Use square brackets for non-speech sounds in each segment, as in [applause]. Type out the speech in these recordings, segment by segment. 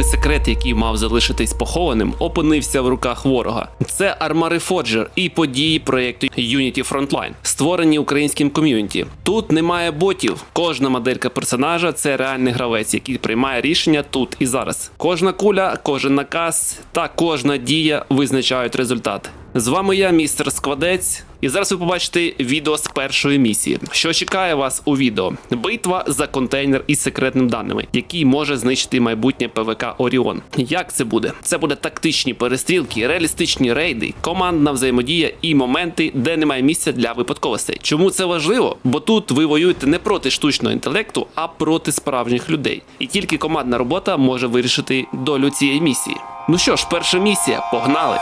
Що секрет, який мав залишитись похованим, опинився в руках ворога? Це Армари Фоджер і події проєкту Unity Frontline, створені українським ком'юніті. Тут немає ботів. Кожна моделька персонажа це реальний гравець, який приймає рішення тут і зараз. Кожна куля, кожен наказ та кожна дія визначають результат. З вами я, містер Сквадець, і зараз ви побачите відео з першої місії. Що чекає вас у відео? Битва за контейнер із секретними даними, який може знищити майбутнє ПВК Оріон. Як це буде? Це буде тактичні перестрілки, реалістичні рейди, командна взаємодія і моменти, де немає місця для випадковостей. Чому це важливо? Бо тут ви воюєте не проти штучного інтелекту, а проти справжніх людей. І тільки командна робота може вирішити долю цієї місії. Ну що ж, перша місія, погнали!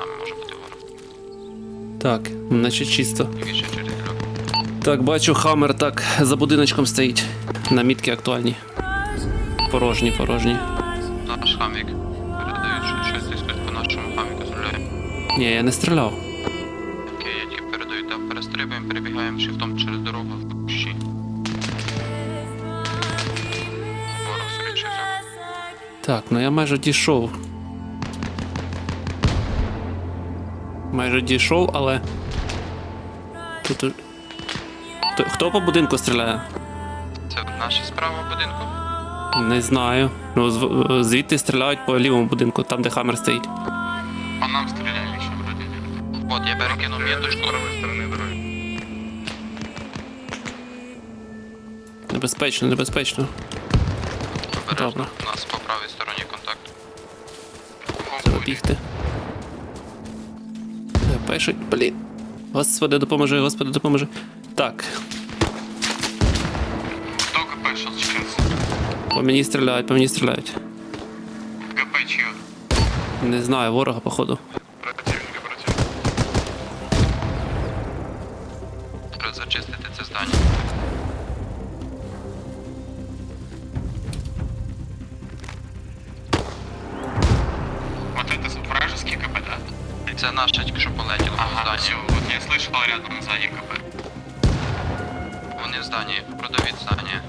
Нами може бути ворог. Так, наче чисто. Так, бачу, хаммер так за будиночком стоїть. Намітки актуальні. Порожні, порожні. Наш хамік. Передають, що щось десь по нашому хаміку стріляє. Ні, я не стріляв. Окей, я тільки передаю, так перестрибуємо, перебігаємо шифтом через дорогу в кущі. Ворог скоріше. Так, ну я майже дійшов. Майже дійшов, але. Тут. хто по будинку стріляє? Це наша справа в будинку? Не знаю. Ну, звідти стріляють по лівому будинку, там, де хаммер стоїть. По нам стріляє ще вроді. От, я перекинув міточку. Небезпечно, небезпечно. Добре. У нас по правій стороні контакт. Треба бігти. Е, Пишуть, блін. Господи, допоможи, господи, допоможи. Так, по мені стріляють, по мені стріляють. ГП чье? Не знаю, ворога, походу. Противника, противника. Треба зачистити це здання. Вот это вражеский КП, да? Це наше тільки що полетіло в Ага, все, зданні. вот я слышал рядом сзади КП. Вони в зданні, продавіть здання.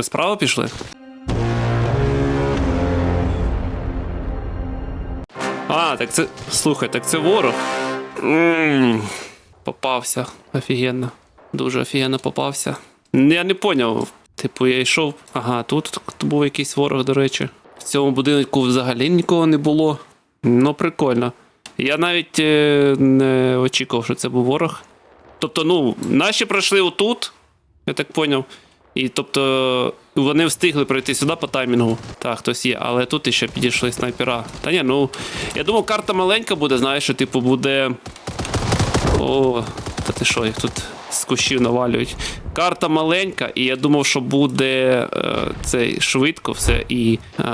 Ви справа пішли? А, так це. Слухай, так це ворог. м Попався. Офігенно. Дуже офігенно попався. Я не поняв. Типу, я йшов. Ага, тут був якийсь ворог, до речі. В цьому будинку взагалі нікого не було. Ну, прикольно. Я навіть е, не очікував, що це був ворог. Тобто, ну, наші пройшли отут, я так поняв. І тобто вони встигли пройти сюди по таймінгу. Так, хтось є, але тут іще підійшли снайпера. Та ні, ну. Я думав, карта маленька буде, знаєш, що типу буде. О, та ти що, їх тут з кущів навалюють. Карта маленька, і я думав, що буде е, цей швидко все. І е,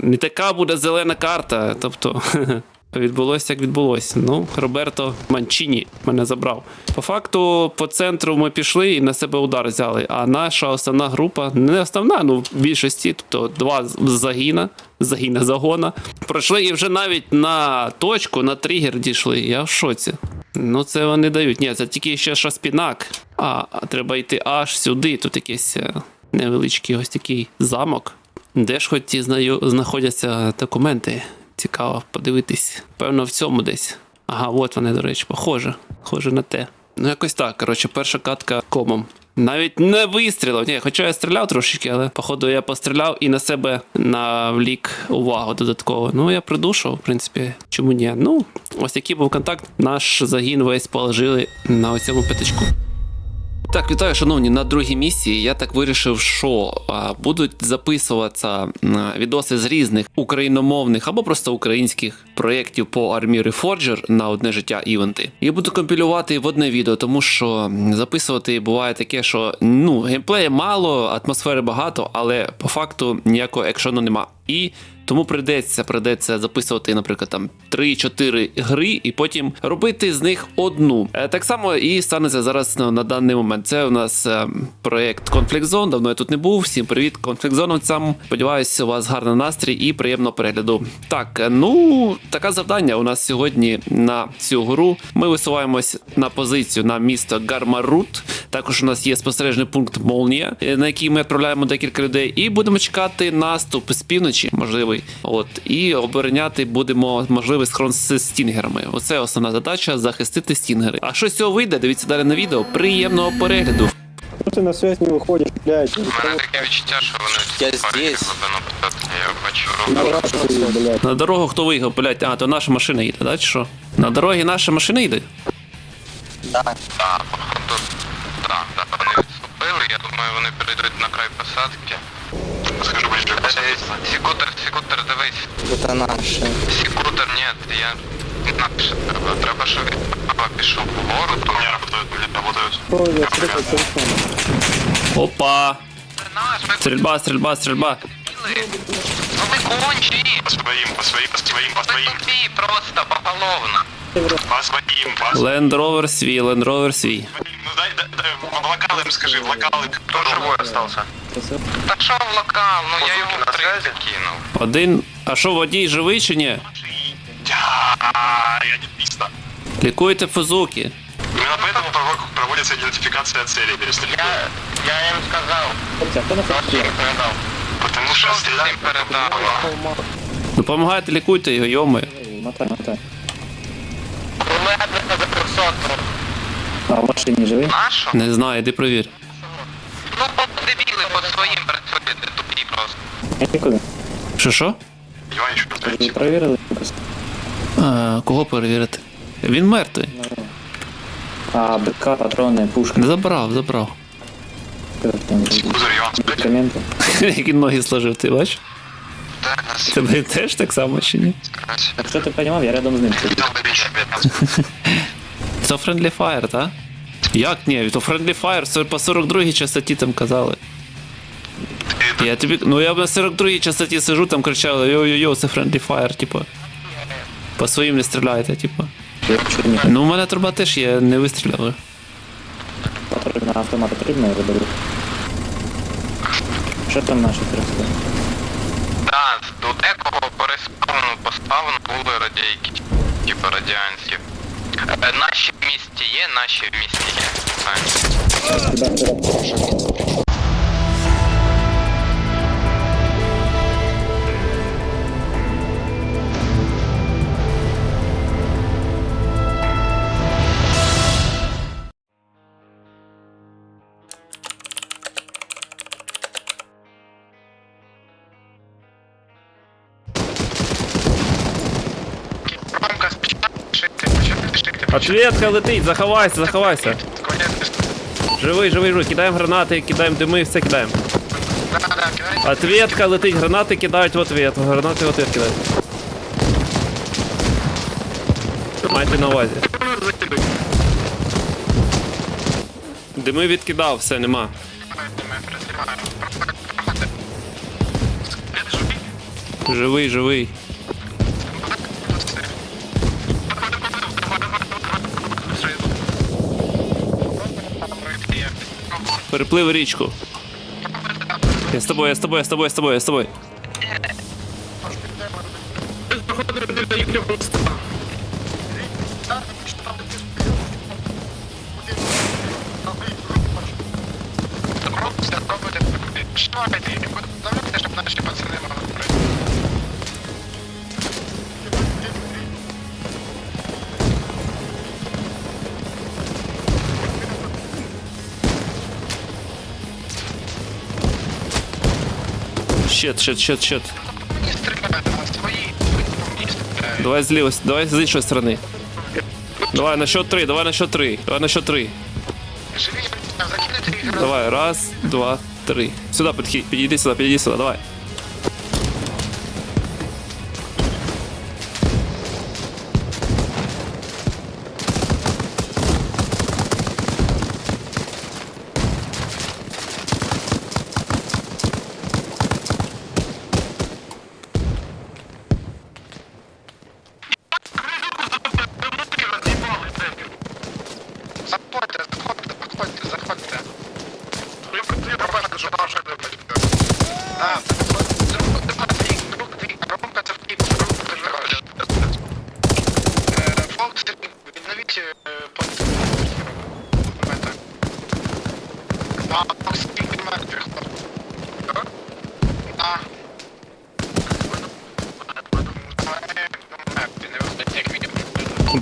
не така буде зелена карта. Тобто. [laughs] Відбулося як відбулося. Ну, Роберто Манчіні мене забрав. По факту, по центру ми пішли і на себе удар взяли. А наша основна група, не основна, ну в більшості, тобто два загіна, загіна загона. Пройшли і вже навіть на точку, на тригер дійшли. Я в шоці. Ну, це вони дають. Ні, це тільки ще шаспінак. А, а треба йти аж сюди. Тут якийсь е, невеличкий ось такий замок. Де ж хоч ті знаходяться документи? Цікаво подивитись. Певно, в цьому десь. Ага, от вони, до речі, похоже. Схоже на те. Ну, якось так. Коротше, перша катка комом. Навіть не вистрілив. Ні, хоча я стріляв трошечки, але походу я постріляв і на себе навлік увагу додатково. Ну, я придушив, в принципі, чому ні? Ну, ось який був контакт. Наш загін весь положили на цьому п'ятачку. Так, вітаю, шановні, на другій місії. Я так вирішив, що будуть записуватися відоси з різних україномовних або просто українських проєктів по армії Reforger на одне життя івенти. І буду компілювати в одне відео, тому що записувати буває таке, що ну геймплею мало, атмосфери багато, але по факту ніякого екшону нема. І тому прийдеться прийдеться записувати, наприклад, там 3-4 гри, і потім робити з них одну. Е, Так само і станеться зараз на, даний момент. Це у нас е, проєкт Conflict Zone. Давно я тут не був. Всім привіт, Conflict Zone. Сподіваюсь, у вас гарний настрій і приємного перегляду. Так, е, ну таке завдання у нас сьогодні на цю гру. Ми висуваємось на позицію на місто Гармарут. Також у нас є спостережний пункт Молнія, на який ми відправляємо декілька людей, і будемо чекати наступ з півночі, можливий. От і обороняти будемо можливий схрон з стінгерами. Оце основна задача захистити стінгери. А що з цього вийде? Дивіться далі на відео. Приємного перегляду. Ну ты на связь не выходишь, блядь. У мене таке відчуття, що вони Я здесь. Я бачу На дорогу хто виїхав, блядь? А, то наша машина їде, да, чи що? На дорогі наша машина їде? Да. Так, походу. Так, так, вони відступили. Я думаю, вони перейдуть на край посадки. Скажи, будешь же Е, Секутер, секутер, дивись. Это наши. Секутер, ні, я інакше треба. Треба, щоб він справа пішов вгору, У то меня работают, блядь, работают. Ой, я телефон. Опа! стрільба, стрільба. хотіли. Ну ви кончі. По своим, по своим, по своим, по своим, просто поголовно. Своим, по своим. Land Rover свій, Land Rover свій. Ну дай, дай, дай, в локал им скажи, в локал им. Хто живой остався? Сосед. Та що в локал? Ну я його в три закинув. Один. А що, водій живий чи ні? Я, я не писта. Лікуйте фузуки. Именно поэтому пров- проводится идентификация целей перед стрельбой. Я, я їм сказав. Кто на передав. Потому Що что всім стрелять... передав? Допомагайте, лікуйте його, йоми. Мотай, мотай. У мене за 300. А, в машине живы? Нашу? Не знаю, іди провір. Ну, от дебіли по своїм працюєте, тупі просто. Никуда. Що що? Я еще Ты же проверил Лукас? А, кого перевірити? Він мертвий. А, БК, патроны, пушка. Забрав, забрав. Как там? Кузер, я вам сплю. Документы. [laughs] Які ноги сложив, ти бачиш? Так, нас Тебе теж так само чи ні? Так что ты понимал, я рядом с ним. [laughs] То Friendly Fire, так? Як ні? То Friendly Fire по 42 частоті там казали. Я тобі. Ну я на 42 частоті сижу, там кричали йо-йо-йо, це Friendly Fire, типу. По своїм не стріляйте, типу. Не Ну, у мене труба теж є, не вистріляли. патруль на автомат потрібно, я заберу. Що там наші просто? Так, до декого переспавну поставлено були радійки, типу радіанські. Е, Наші в місті є, наші в місті є. Знаєш. Тебе Ромка, почати летить, заховайся, заховайся. Живий, живий, живий. Кидаємо гранати, кидаємо дими, все кидаємо. Ответка летить, гранати кидають в ответ. Гранати в ответ кидають. Майте на увазі. Дими відкидав, все, нема. Живий, живий. Переплив річку. Я з тобою, я з тобою, я з тобою, я з тобою, я з тобою. Щет, щит, щет, щит. Не стріляйте на свої, по мені стріляєте. Давай давай з іншої сторони. Давай на счет три, давай на счет три, давай на счет три. Живі, закинути їх Давай, раз, два, три. Сюда підхід, підійди сюди, підійди сюди, давай.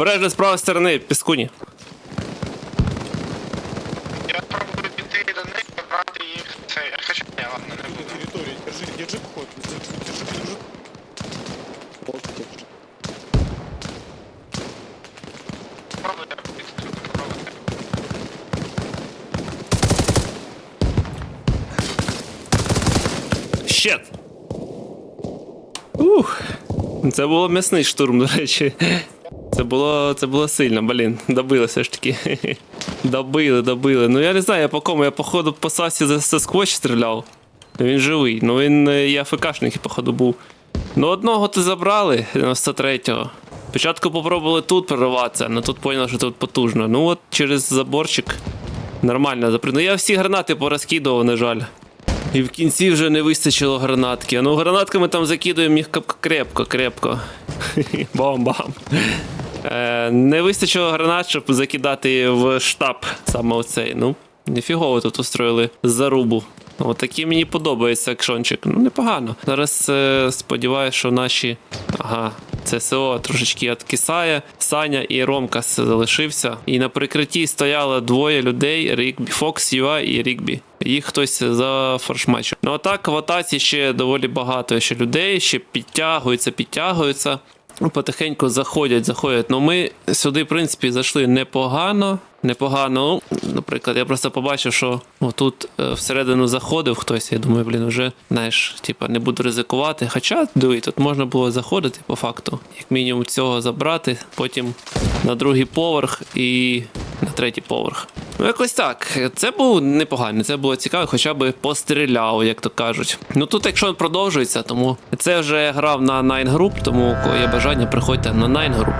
Обережно з правої сторони, піскуні. Я пробую піти до них, забрати їх. Це, хоча ні, ладно, не буду. территории. Держи, держи ход. Держи, держи, держи. Я піти. Щет! Ух. Це було м'ясний штурм, до речі. Це було, це було сильно, блін. Добили все ж таки. [laughs] Добили, добили. Ну я не знаю, я по кому. Я походу по Сасі за Сасквоч стріляв. Він живий. Ну він е, і АФКшник, походу, був. Ну одного то забрали, 93-го. Спочатку попробували тут прориватися, але тут поняли, що тут потужно. Ну от через заборчик нормально запри. Ну я всі гранати порозкидував, на жаль. І в кінці вже не вистачило гранатки. Ну, гранатками там закидуємо їх крепко, крепко. [laughs] Бам-бам. Е, не вистачило гранат, щоб закидати в штаб саме оцей. Ну, ніфігово тут устроїли зарубу. От такий мені подобається акшончик. Ну, непогано. Зараз е, сподіваюся, що наші. Ага, ЦСО трошечки відкисає. Саня і Ромка залишився. І на прикритті стояло двоє людей: Рігбі, Фокс, Юа і Рігбі. Їх хтось за форшматчем. Ну а так в атаці ще доволі багато ще людей, ще підтягуються, підтягуються. Потихеньку заходять, заходять. Ну ми сюди, в принципі, зайшли непогано. Непогано. Ну, наприклад, я просто побачив, що отут е, всередину заходив хтось. Я думаю, блін, вже знаєш, типа не буду ризикувати. Хоча, диви, тут можна було заходити по факту. Як мінімум цього забрати, потім на другий поверх і на третій поверх. Ну, якось так. Це був непоганий, це було цікаво, хоча б постріляв, як то кажуть. Ну тут, якщо продовжується, тому це вже грав на Nine Group, тому коли є бажання, приходьте на Nine Group.